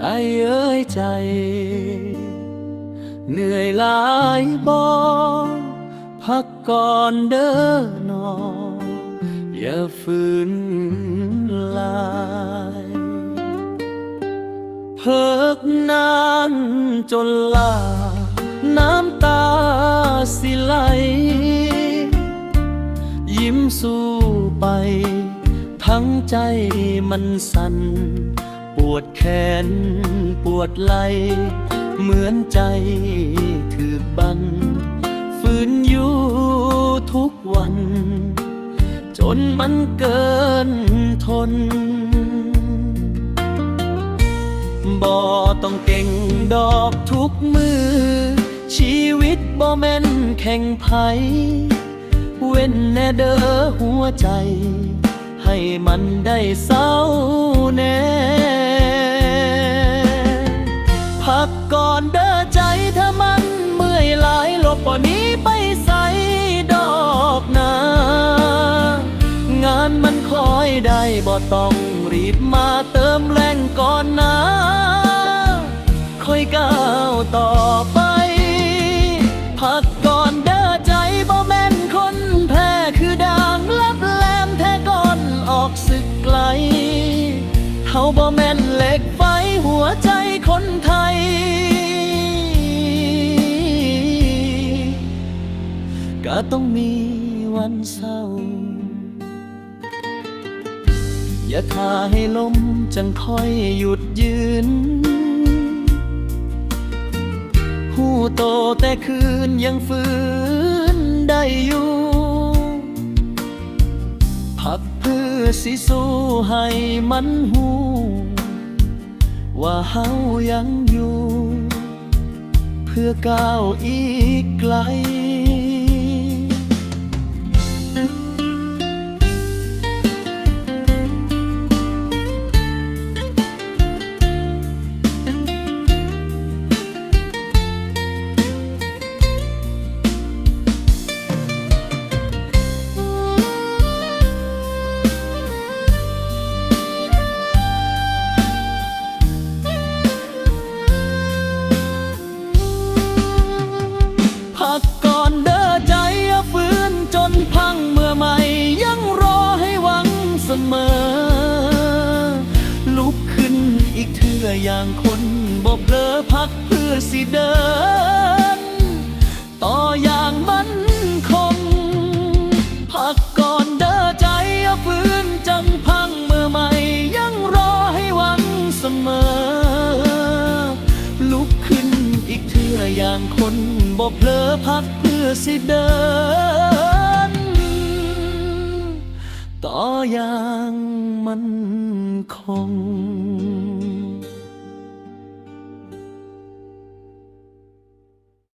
ใจเอ่ยใจ เหนื่อยหลายบ่พักก่อนเด้อนออย่าฝืนลายเพิกนานจนลา น้ำตาสิไหล ยิ้มสู้ไป ทั้งใจมันสั่น วดแขนปวดไหลเหมือนใจถือบันฝืนอยู่ทุกวัน จนมันเกินทน บ่ต้องเก่งดอกทุกมือ ชีวิตบ่แม่นแข่งไผเว้นแน่เด้อหัวใจ ให้มันได้เศร้าแน่พักก่อนเด้อใจถ้ามันเมื่อยหลายลบบ่นี้ไปใส่ดอกนางานมันคอยได้บ่ต้องรีบมาเติมแรงก่อนนะ ค่อยก้าวต่อไป พัก เฮาบ่แม่นเหล็กไฟหัวใจคนไทย ก็ต้องมีวันเศร้า อย่าท่าให้ลมจังค่อยหยุดยืน หูโตแต่คืนยังฝืนได้อยู่ สิสู้ให้มันหูว่าเฮายังอยู่ เพื่อก้าวอีกไกล เมื่ออย่างคนบ่เลอพักเพื่อสิเดิน ต่ออย่างมันคง พักก่อนเด้อใจอาฟื้นจังพังเมื่อใหม่ยังรอให้หวังเสมอ ลุกขึ้นอีกเทื่ออย่างคนบ่เลอพักเพื่อสิเดิน ต่ออย่างมันคง